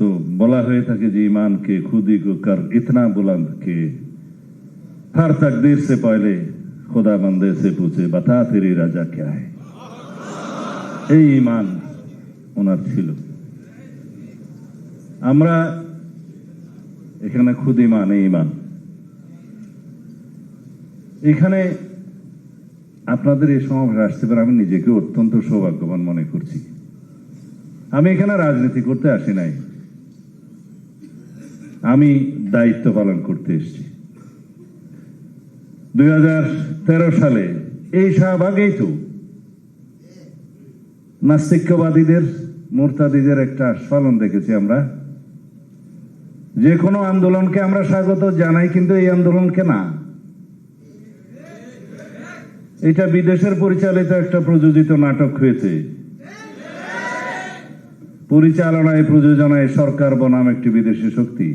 তো বলা হয়ে থাকে যে ইমানকে খুদি কো কর ইতনা বুলন্দ কে হর তকদির সে পয়লে খুদা বন্দে সে পুছে, বতা তেরি রাজা ক্যা হ্যায়? এই ইমান ওনার ছিল। আমরা এখানে খুদ ইমান এই ইমান এখানে আপনাদের এই সমাবেশ আসতে পারে, আমি নিজেকে অত্যন্ত সৌভাগ্যবান মনে করছি। আমি এখানে রাজনীতি করতে আসি নাই। আমি দায়িত্ব পালন করতে এসেছি। দুই সালে এই শাহবাগেই তো নাস্তিক্যবাদীদের, মোরতাদিদের একটা আস্ফালন দেখেছি আমরা। যে কোনো আন্দোলনকে আমরা স্বাগত জানাই, কিন্তু এই আন্দোলনকে না। এটা বিদেশের পরিচালিত একটা প্রযোজিত নাটক হয়েছে। পরিচালনায়, প্রযোজনায় সরকার বনাম একটি বিদেশি শক্তি।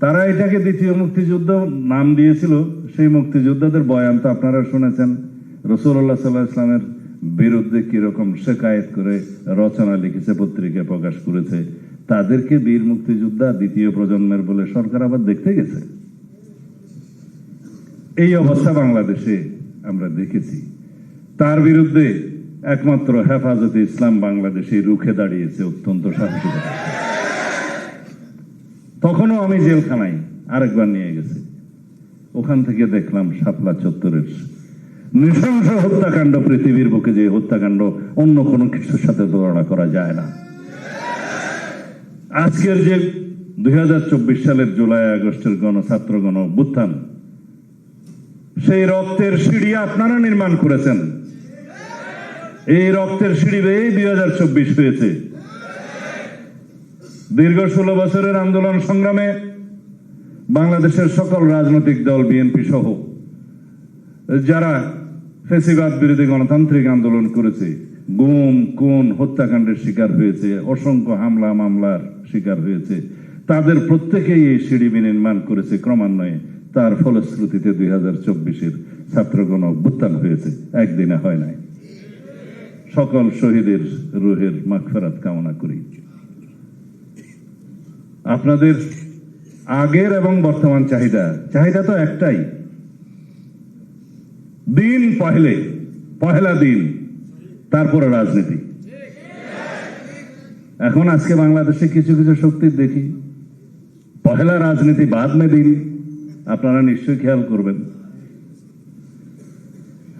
তারা এটাকে দ্বিতীয় মুক্তিযুদ্ধ নাম দিয়েছিল। সেই মুক্তিযোদ্ধাদের বয়ান তো আপনারা শুনেছেন। রসুল্লাহ সাল্লাহ ইসলামের বিরুদ্ধে কীরকম শেকায়েত করে রচনা লিখেছে পত্রিকায় প্রকাশ করেছে। তাদেরকে বীর মুক্তিযোদ্ধা দ্বিতীয় প্রজন্মের বলে সরকার আবার দেখতে গেছে। এই অবস্থা বাংলাদেশে আমরা দেখেছি। তার বিরুদ্ধে একমাত্র হেফাজতে ইসলাম বাংলাদেশে রুখে দাঁড়িয়েছে অত্যন্ত সাহসিকতা। তখনও আমি জেলখানায় আরেকবার নিয়ে গেছি। ওখান থেকে দেখলাম শাপলা চত্বরের নৃশংস হত্যাকাণ্ড পৃথিবীর বুকে যে হত্যাকাণ্ড অন্য কোনো কিছুর সাথে তুলনা করা যায় না। আজকের যে দুই হাজার চব্বিশ সালের জুলাই, আগস্টের গণ ছাত্র গণ অভ্যুত্থান সেই রক্তের সিঁড়ি আপনারা নির্মাণ করেছেন। এই রক্তের সিঁড়ি বেয়ে দুই হাজার চব্বিশ হয়েছে। দীর্ঘ ষোলো বছরের আন্দোলন সংগ্রামে বাংলাদেশের সকল রাজনৈতিক দল, বিএনপি সহ যারা ফেসিবাদ বিরোধী গণতান্ত্রিক আন্দোলন করেছে, গুম, খুন, হত্যাকাণ্ডের শিকার হয়েছে, অসংখ্য হামলা, মামলার শিকার হয়েছে, তাদের প্রত্যেকেই এই সিঁড়ি নির্মাণ করেছে ক্রমান্বয়ে। তার ফলশ্রুতিতে দুই হাজার চব্বিশের ছাত্রগণ অভ্যুত্থান হয়েছে, একদিনে হয় নাই। সকল শহীদের রুহের মাগফেরাত কামনা করি। আপনাদের আগের এবং বর্তমান চাহিদা। চাহিদা তো একটাই। দিন পহেলে, পহেলা দিন, তারপরে রাজনীতি। এখন আজকে বাংলাদেশে কিছু কিছু শক্তির দেখি। পহেলা রাজনীতি বাদ মে দিন, আপনারা নিশ্চয়ই খেয়াল করবেন।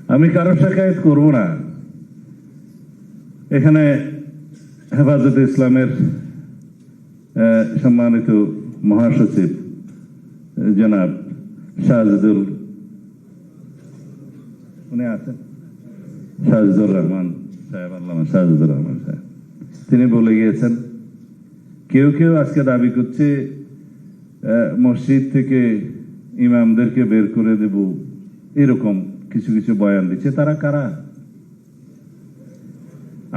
আমি কারও শেখায়ত করব না। এখানে হেফাজতে ইসলামের সম্মানিত মহাসচিব জনাব শাহজুদুল উনি আছেন? শাহজুদুর রহমান সাহেব, আল্লামা শাহজুদুর রহমান সাহেব। তিনি বলে গিয়েছেন, কেউ কেউ আজকে দাবি করছে মসজিদ থেকে ইমামদেরকে বের করে দেব, এরকম কিছু কিছু বয়ান দিচ্ছে। তারা কারা?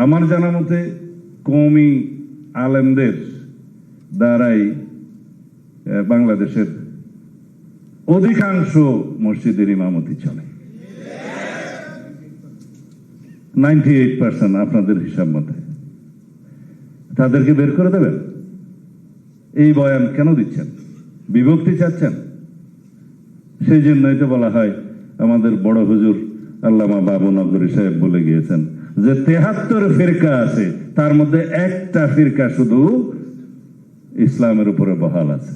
আমার জানা মতে কৌমি আলেমদের দ্বারাই বাংলাদেশের অধিকাংশ মসজিদের ইমামতি চলে। নাইনটি এইট পার্সেন্ট আপনাদের হিসাব মতে। তাদেরকে বের করে দেবেন। এই বয়ান কেন দিচ্ছেন? বিভক্তি চাচ্ছেন? সেই জন্যই তো বলা হয়, আমাদের বড় হুজুর আল্লামা বাবু নগরী সাহেব বলে গিয়েছেন যে তেহাত্তর ফিরকা আছে, তার মধ্যে একটা ফিরকা শুধু ইসলামের উপরে বহাল আছে।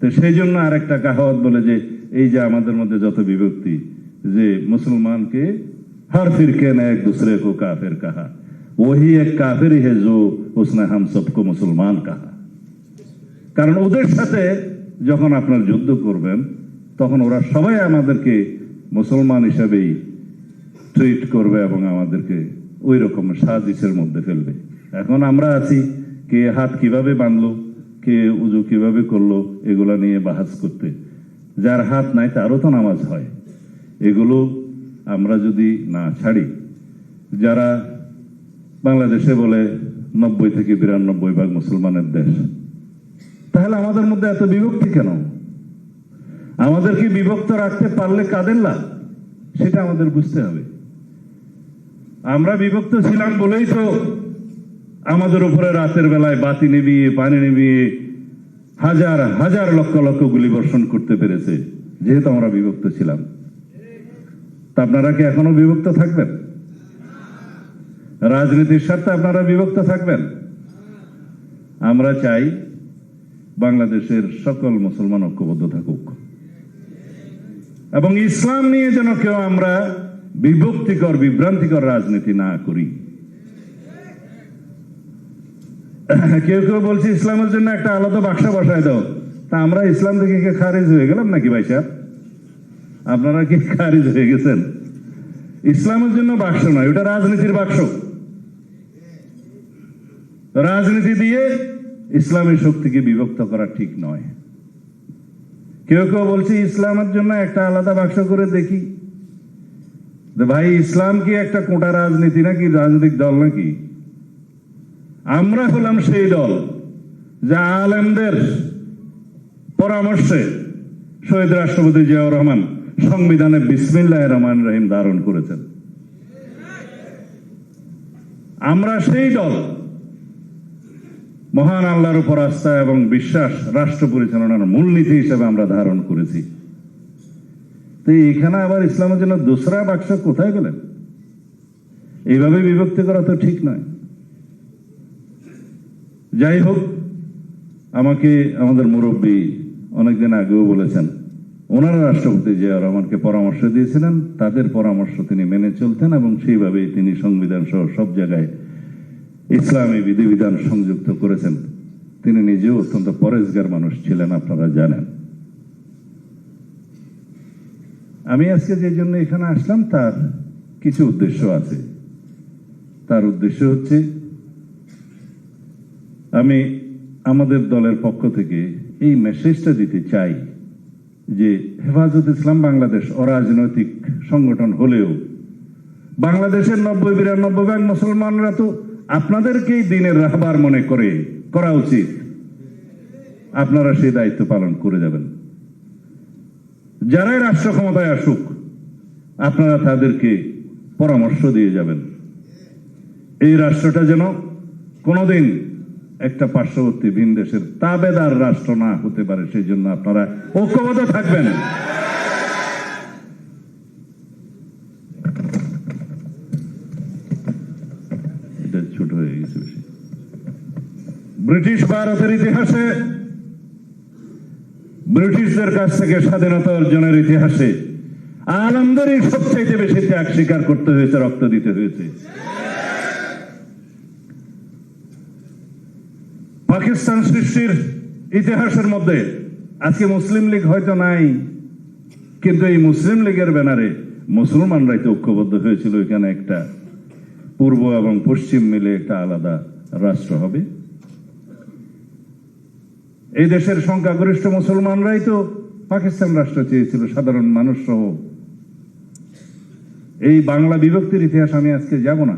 তো সেই জন্য আর একটা কাহাওয়াত বলে যে, এই যে আমাদের মধ্যে যত বিভক্তি, যে মুসলমানকে হর ফিরকে না এক দূসরে কো কাফের কাহা, ওহি এক কাফের হে জো উসনে হাম সবকো মুসলমান কাহা। কারণ ওদের সাথে যখন আপনার যুদ্ধ করবেন, তখন ওরা সবাই আমাদেরকে মুসলমান হিসাবেই ট্রিট করবে এবং আমাদেরকে ওই রকম সাজিসের মধ্যে ফেলবে। এখন আমরা আছি কে হাত কীভাবে বাঁধলো, কে উজু কীভাবে করল, এগুলা নিয়ে বাহাজ করতে। যার হাত নাই, তারও তো নামাজ হয়। এগুলো আমরা যদি না ছাড়ি, যারা বাংলাদেশে বলে নব্বই থেকে বিরানব্বই ভাগ মুসলমানের দেশ, তাহলে আমাদের মধ্যে এত বিভক্তি কেন? আমাদেরকে বিভক্ত রাখতে পারলে কাদের লাভ? সেটা আমাদের বুঝতে হবে। আমরা বিভক্ত ছিলাম বলেই তো আমাদের উপরে রাতের বেলায় বাতি নিবিয়ে পানি নিবিয়ে হাজার হাজার লক্ষ লক্ষ গুলি বর্ষণ করতে পেরেছে, যেহেতু আমরা বিভক্ত ছিলাম। তা আপনারা কি এখনও বিভক্ত থাকবেন? রাজনীতির স্বার্থে আপনারা বিভক্ত থাকবেন? আমরা চাই বাংলাদেশের সকল মুসলমান ঐক্যবদ্ধ থাকুক। এবং ইসলাম নিয়ে যেন কেউ আমরা বিভক্তিকর, বিভ্রান্তিকর রাজনীতি না করি। কেউ কেউ বলছে, ইসলামের জন্য একটা আলাদা বাক্স বসায় দাও। তা আমরা ইসলাম থেকে কি খারিজ হয়ে গেলাম নাকি ভাই সাহেব? আপনারা কি খারিজ হয়ে গেছেন? ইসলামের জন্য বাক্স নয়, ওটা রাজনীতির বাক্স। রাজনীতি দিয়ে ইসলামী শক্তিকে বিভক্ত করা ঠিক নয়। কেউ কেউ বলছে, ইসলামের জন্য একটা আলাদা বাক্স করে দেখি। ভাই, ইসলাম কি একটা কোটা রাজনীতি নাকি রাজনৈতিক দল নাকি? আমরা হলাম সেই দল যা আলেমদের পরামর্শে শহীদ রাষ্ট্রপতি জিয়াউর রহমান সংবিধানে বিসমিল্লাহ রহমান রহিম ধারণ করেছেন। আমরা সেই দল মহান আল্লাহর উপর আস্থা এবং বিশ্বাস, রাষ্ট্র পরিচালনার মূলনীতি হিসেবে আমরা ধারণ করেছি। তো এখানে আবার ইসলামের জন্য দোসরা বাক্স কোথায় গেলেন? এইভাবে বিভক্তি করা তো ঠিক নয়। যাই হোক আমাকে আমাদের মুরব্বী অনেকদিন আগেও বলেছেন, ওনারা রাষ্ট্রপতি জিয়া রহমানকে পরামর্শ দিয়েছিলেন, তাদের পরামর্শ তিনি মেনে চলতেন এবং সেইভাবেই তিনি সংবিধান সহ সব জায়গায় ইসলামী বিধিবিধান সংযুক্ত করেছেন। তিনি নিজেও অত্যন্ত পরেজগার মানুষ ছিলেন, আপনারা জানেন। আমি আজকে যে জন্য এখানে আসলাম, তার কিছু উদ্দেশ্য আছে। তার উদ্দেশ্য হচ্ছে আমি আমাদের দলের পক্ষ থেকে এই মেসেজটা দিতে চাই যে হেফাজত ইসলাম বাংলাদেশ অরাজনৈতিক সংগঠন হলেও বাংলাদেশের নব্বই, বিরানব্বই ভাগ মুসলমানরা তো আপনাদেরকেই দিনের রাহবার মনে করে, করা উচিত। আপনারা সেই দায়িত্ব পালন করে যাবেন। যারাই রাষ্ট্র ক্ষমতায় আসুক, আপনারা তাদেরকে পরামর্শ দিয়ে যাবেন। এই রাষ্ট্রটা যেন কোনোদিন একটা পার্শ্ববর্তী ভিন দেশের তাবেদার রাষ্ট্র না হতে পারে সেই জন্য আপনারা ঐক্যবদ্ধ থাকবেন। ছোট হয়ে গেছে ব্রিটিশ ভারতের ইতিহাসে ব্রিটিশদের কাছ থেকে স্বাধীনতা অর্জনের ইতিহাসে আলমদেরই সবচাইতে বেশি ত্যাগ স্বীকার করতে হয়েছে, রক্ত দিতে হয়েছে। পাকিস্তান সৃষ্টির ইতিহাসের মধ্যে। আজকে মুসলিম লীগ হয়তো নাই, কিন্তু এই মুসলিম লীগের ব্যানারে মুসলমানরাই তো ঐক্যবদ্ধ হয়েছিল এখানে একটা পূর্ব এবং পশ্চিম মিলে একটা আলাদা রাষ্ট্র হবে। এই দেশের সংখ্যাগরিষ্ঠ মুসলমানরাই তো পাকিস্তান রাষ্ট্র চেয়েছিল, সাধারণ মানুষ সহ এই বাংলা বিভক্তির ইতিহাস আমি আজকে যাব না।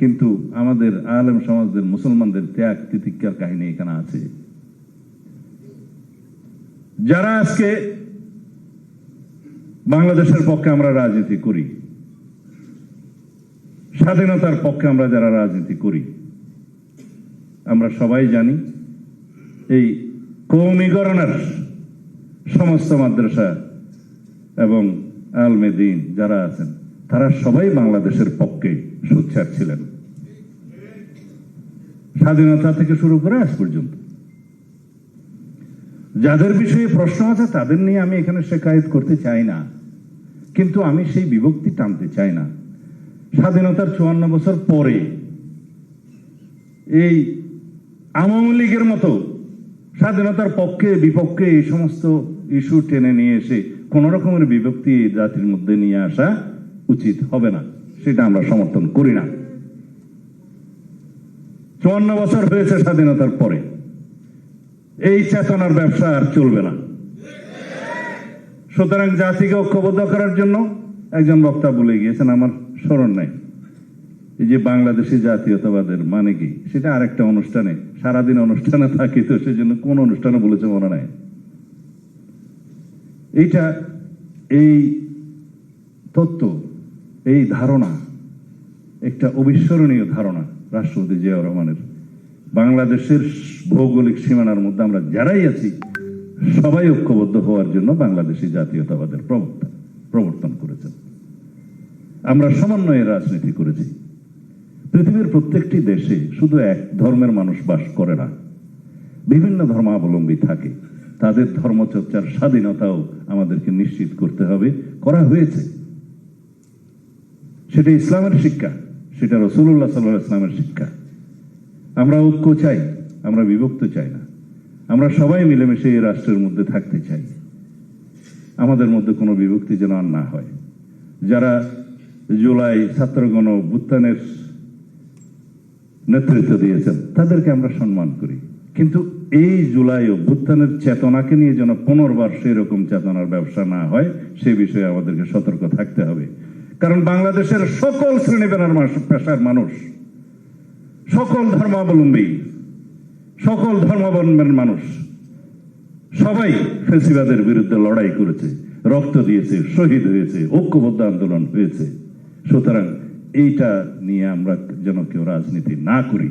কিন্তু আমাদের আলেম সমাজদের মুসলমানদের ত্যাগ, তিতিক্ষার কাহিনী এখানে আছে। যারা আজকে বাংলাদেশের পক্ষে আমরা রাজনীতি করি, স্বাধীনতার পক্ষে আমরা যারা রাজনীতি করি, আমরা সবাই জানি এই কৌমিকরণের সমস্ত মাদ্রাসা এবং আলমেদিন যারা আছেন, তারা সবাই বাংলাদেশের পক্ষে সোচ্চার ছিলেন। স্বাধীনতা থেকে শুরু করে আজ পর্যন্ত। যাদের বিষয়ে প্রশ্ন আছে তাদের নিয়ে আমি এখানে শেখায়ত করতে চাই না। কিন্তু আমি সেই বিভক্তি টানতে চাই না। স্বাধীনতার চুয়ান্ন বছর পরে এই আওয়ামী লীগের মতো স্বাধীনতার পক্ষে, বিপক্ষে এই সমস্ত ইস্যু টেনে নিয়ে এসে কোন রকমের বিভক্তি জাতির মধ্যে নিয়ে আসা উচিত হবে না। সেটা আমরা সমর্থন করি না। চুয়ান্ন বছর হয়েছে স্বাধীনতার পরে। এই চেতনার ব্যবসা আর চলবে না। সুতরাং জাতিকে ঐক্যবদ্ধ করার জন্য একজন বক্তা বলে গিয়েছেন, আমার স্মরণ নাই। এই যে বাংলাদেশি জাতীয়তাবাদের মানে কি? সেটা আরেকটা অনুষ্ঠানে, সারাদিন অনুষ্ঠানে থাকি তো সেজন্য কোন অনুষ্ঠানে বলেছে মনে নাই। এইটা, এই তত্ত্ব, এই ধারণা একটা অবিস্মরণীয় ধারণা। রাষ্ট্রপতি জিয়াউর রহমানের। বাংলাদেশের ভৌগোলিক সীমানার মধ্যে আমরা যারাই আছি, সবাই ঐক্যবদ্ধ হওয়ার জন্য বাংলাদেশি জাতীয়তাবাদের প্রবর্তন প্রবর্তন করেছেন। আমরা সমন্বয়ের রাজনীতি করেছি। পৃথিবীর প্রত্যেকটি দেশে শুধু এক ধর্মের মানুষ বাস করে না, বিভিন্ন ধর্মাবলম্বী থাকে। তাদের ধর্মচর্চার স্বাধীনতাও আমাদেরকে নিশ্চিত করতে হবে, করা হয়েছে। সেটা ইসলামের শিক্ষা। সেটা রসুল্লাহ সাল্লাহ ইসলামের শিক্ষা। আমরা ঐক্য চাই, আমরা বিভক্ত চাই না। আমরা সবাই মিলেমিশে এই রাষ্ট্রের মধ্যে থাকতে চাই। আমাদের মধ্যে কোনো বিভক্তি যেন আর না হয়। যারা জুলাই ছাত্রগণ অভ্যুত্থানের নেতৃত্ব দিয়েছেন, তাদেরকে আমরা সম্মান করি। কিন্তু এই জুলাই অভ্যুত্থানের চেতনাকে নিয়ে যেন পুনর্বার সেরকম চেতনার ব্যবসা না হয়, সে বিষয়ে আমাদেরকে সতর্ক থাকতে হবে। কারণ বাংলাদেশের সকল শ্রেণি পেশার মানুষ। সকল ধর্মাবলম্বী, সকল ধর্মাবলম্বীর মানুষ। সবাই ফেসিবাদের বিরুদ্ধে লড়াই করেছে, রক্ত দিয়েছে, শহীদ হয়েছে, ঐক্যবদ্ধ আন্দোলন হয়েছে। সুতরাং এইটা নিয়ে আমরা যেন কেউ রাজনীতি না করি।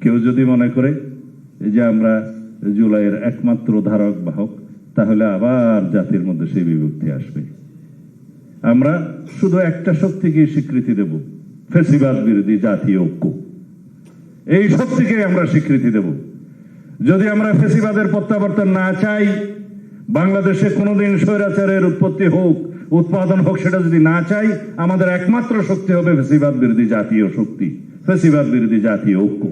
কেউ যদি মনে করে যে আমরা জুলাইয়ের একমাত্র ধারক বাহক তাহলে আবার জাতির মধ্যে সেই বিভক্তি আসবে। আমরা শুধু একটা শক্তিকে স্বীকৃতি দেব, ফেসিবাদ বিরোধী জাতীয় ঐক্য। এই শক্তিকে আমরা স্বীকৃতি দেব। যদি আমরা ফেসিবাদের প্রত্যাবর্তন না চাই, বাংলাদেশে কোনোদিন স্বৈরাচারের উৎপত্তি হোক, উৎপাদন হোক, সেটা যদি না চাই, আমাদের একমাত্র শক্তি হবে ফেসিবাদ বিরোধী জাতীয় শক্তি, ফেসিবাদ বিরোধী জাতীয় ঐক্য।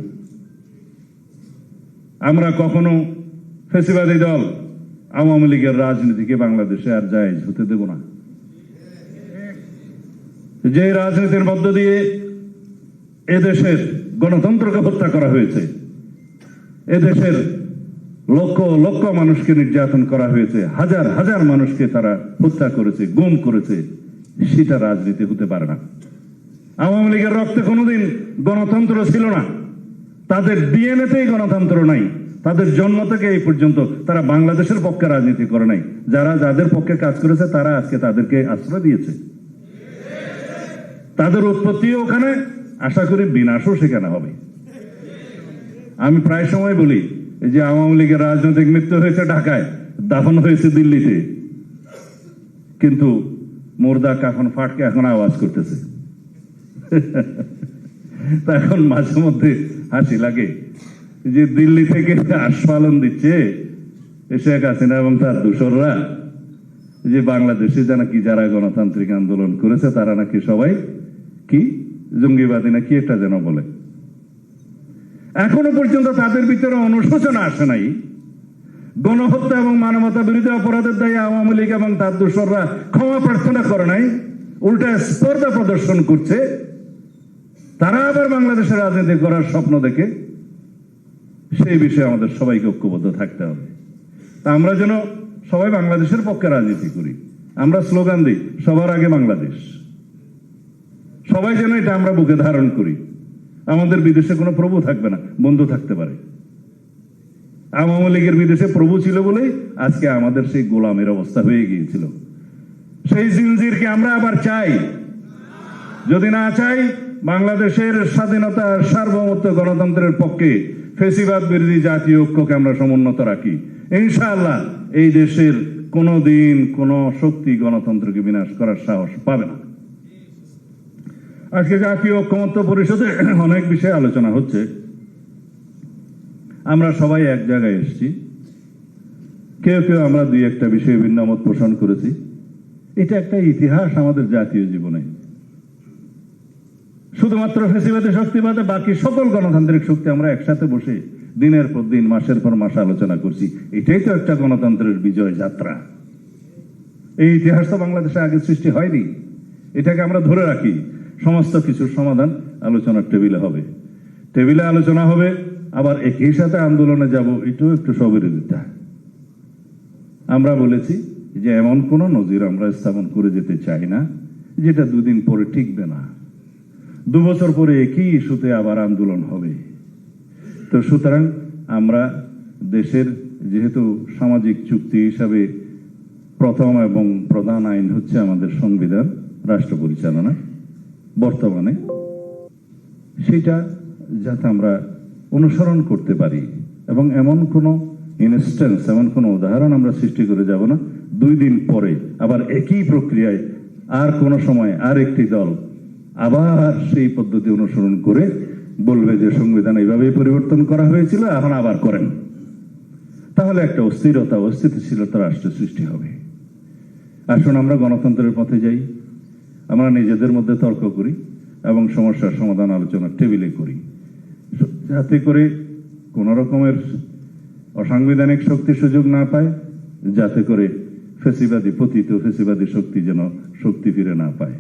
আমরা কখনো ফেসিবাদী দল আওয়ামী লীগের রাজনীতিকে বাংলাদেশে আর জায়েজ হতে দেব না। যে রাজনীতির মধ্য দিয়ে এদেশের গণতন্ত্রকে হত্যা করা হয়েছে, এদেশের লক্ষ লক্ষ মানুষকে নির্যাতন করা হয়েছে, হাজার হাজার মানুষকে তারা হত্যা করেছে, গুম করেছে, সেটা রাজনীতি হতে পারে না। আওয়ামী লীগের রক্তে কোনোদিন গণতন্ত্র ছিল না। তাদের ডিএনএতেই গণতন্ত্র নাই। তাদের জন্ম থেকে এই পর্যন্ত তারা বাংলাদেশের পক্ষে রাজনীতি করে নাই। যারা যাদের পক্ষে কাজ করেছে, তারা আজকে তাদেরকে আশ্রয় দিয়েছে। তাদের উৎপত্তিও ওখানে, আশা করি বিনাশও সেখানে হবে। আমি প্রায় সময় বলি যে আওয়ামী লীগের রাজনৈতিক মৃত্যু হয়েছে ঢাকায়, দাফন হয়েছে দিল্লিতে। কিন্তু মোর্দা কাফন ফাটকে এখন আওয়াজ করতেছে। এখন মাঝে মধ্যে হাসি লাগে যে দিল্লি থেকে আস্ফালন দিচ্ছে শেখ হাসিনা এবং তার দূষররা যে বাংলাদেশে যা কি যারা গণতান্ত্রিক আন্দোলন করেছে তারা নাকি সবাই কি? জঙ্গিবাদী না কি একটা যেন বলে? এখনও পর্যন্ত তাদের ভিতরে অনুশোচনা আসে নাই। গণহত্যা এবং মানবতা বিরোধী অপরাধের দায়ী আওয়ামী লীগ এবং তার দোসররা ক্ষমা প্রার্থনা করে নাই, উল্টা স্পর্ধা প্রদর্শন করছে। তারা আবার বাংলাদেশের রাজনীতি করার স্বপ্ন দেখে। সেই বিষয়ে আমাদের সবাইকে ঐক্যবদ্ধ থাকতে হবে। তা আমরা যেন সবাই বাংলাদেশের পক্ষে রাজনীতি করি। আমরা স্লোগান দিই, সবার আগে বাংলাদেশ। সবাই যেন এটা আমরা বুকে ধারণ করি। আমাদের বিদেশে কোনো প্রভু থাকবে না, বন্ধু থাকতে পারে। আওয়ামী লীগের বিদেশে প্রভু ছিল বলেই আজকে আমাদের সেই গোলামের অবস্থা হয়ে গিয়েছিল। সেই জিনজিরকে আমরা আবার চাই। যদি না চাই, বাংলাদেশের স্বাধীনতা সার্বভৌমত্ব গণতন্ত্রের পক্ষে ফেসিবাদ বিরোধী জাতীয় ঐক্যকে আমরা সমুন্নত রাখি। ইনশাআল্লাহ এই দেশের কোনো দিন কোনো শক্তি গণতন্ত্রকে বিনাশ করার সাহস পাবে না। আজকে জাতীয় ঐক্যমত্য পরিষদে অনেক বিষয়ে আলোচনা হচ্ছে। আমরা সবাই এক জায়গায় এসেছি। কেউ কেউ আমরা দুই একটা বিষয়ে ভিন্ন মত পোষণ করেছি। এটা একটা ইতিহাস আমাদের জাতীয় জীবনে। শুধুমাত্র ফেসিবাদী শক্তিবাদে বাকি সকল গণতান্ত্রিক শক্তি আমরা একসাথে বসে দিনের পর দিন, মাসের পর মাস আলোচনা করছি। এটাই তো একটা গণতন্ত্রের বিজয় যাত্রা। এই ইতিহাস তো বাংলাদেশে আগে সৃষ্টি হয়নি। এটাকে আমরা ধরে রাখি। সমস্ত কিছুর সমাধান আলোচনার টেবিলে হবে। টেবিলে আলোচনা হবে, আবার একই সাথে আন্দোলনে যাব, এটাও একটু সবিরোধিতা আমরা বলেছি যে এমন কোন নজির আমরা স্থাপন করে যেতে চাই না, যেটা দুদিন পরে টিকবে না। দু বছর পরে একই ইস্যুতে আবার আন্দোলন হবে। তো সুতরাং আমরা দেশের যেহেতু সামাজিক চুক্তি হিসাবে প্রথম এবং প্রধান আইন হচ্ছে আমাদের সংবিধান, রাষ্ট্র পরিচালনা। বর্তমানে, সেটা যাতে আমরা অনুসরণ করতে পারি। এবং এমন কোনো ইনস্ট্যান্স এমন কোনো উদাহরণ আমরা সৃষ্টি করে যাব না। দুই দিন পরে, আবার একই প্রক্রিয়ায় আর কোনো সময় আর একটি দল আবার সেই পদ্ধতি অনুসরণ করে বলবে যে সংবিধান এইভাবেই পরিবর্তন করা হয়েছিল, এখন আবার করেন। তাহলে একটা অস্থিরতা অস্থিতিশীলতা রাষ্ট্র সৃষ্টি হবে। আসুন আমরা গণতন্ত্রের পথে যাই। আমরা নিজেদের মধ্যে তর্ক করি এবং সমস্যার সমাধান আলোচনা টেবিলে করি। যাতে করে কোন রকমের অসাংবিধানিক শক্তি সুযোগ না পায়, যাতে করে ফেসিবাদী পতিত ফেসিবাদী শক্তি যেন শক্তি ফিরে না পায়।